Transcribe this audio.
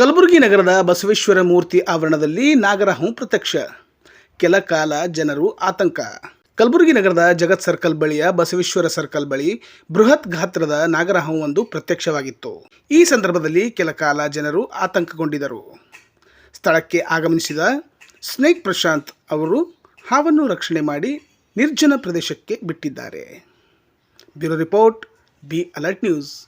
ಕಲಬುರಗಿ ನಗರದ ಬಸವೇಶ್ವರ ಮೂರ್ತಿ ಆವರಣದಲ್ಲಿ ನಾಗರಹಾವು ಪ್ರತ್ಯಕ್ಷ. ಕೆಲ ಕಾಲ ಜನರು ಆತಂಕ. ಕಲಬುರಗಿ ನಗರದ ಜಗತ್ ಸರ್ಕಲ್ ಬಳಿಯ ಬಸವೇಶ್ವರ ಸರ್ಕಲ್ ಬಳಿ ಬೃಹತ್ ಗಾತ್ರದ ನಾಗರಹಾವು ಒಂದು ಪ್ರತ್ಯಕ್ಷವಾಗಿತ್ತು. ಈ ಸಂದರ್ಭದಲ್ಲಿ ಕೆಲ ಕಾಲ ಜನರು ಆತಂಕಗೊಂಡಿದ್ದರು. ಸ್ಥಳಕ್ಕೆ ಆಗಮಿಸಿದ ಸ್ನೇಕ್ ಪ್ರಶಾಂತ್ ಅವರು ಹಾವನ್ನು ರಕ್ಷಣೆ ಮಾಡಿ ನಿರ್ಜನ ಪ್ರದೇಶಕ್ಕೆ ಬಿಟ್ಟಿದ್ದಾರೆ. Bureau report, B alert news.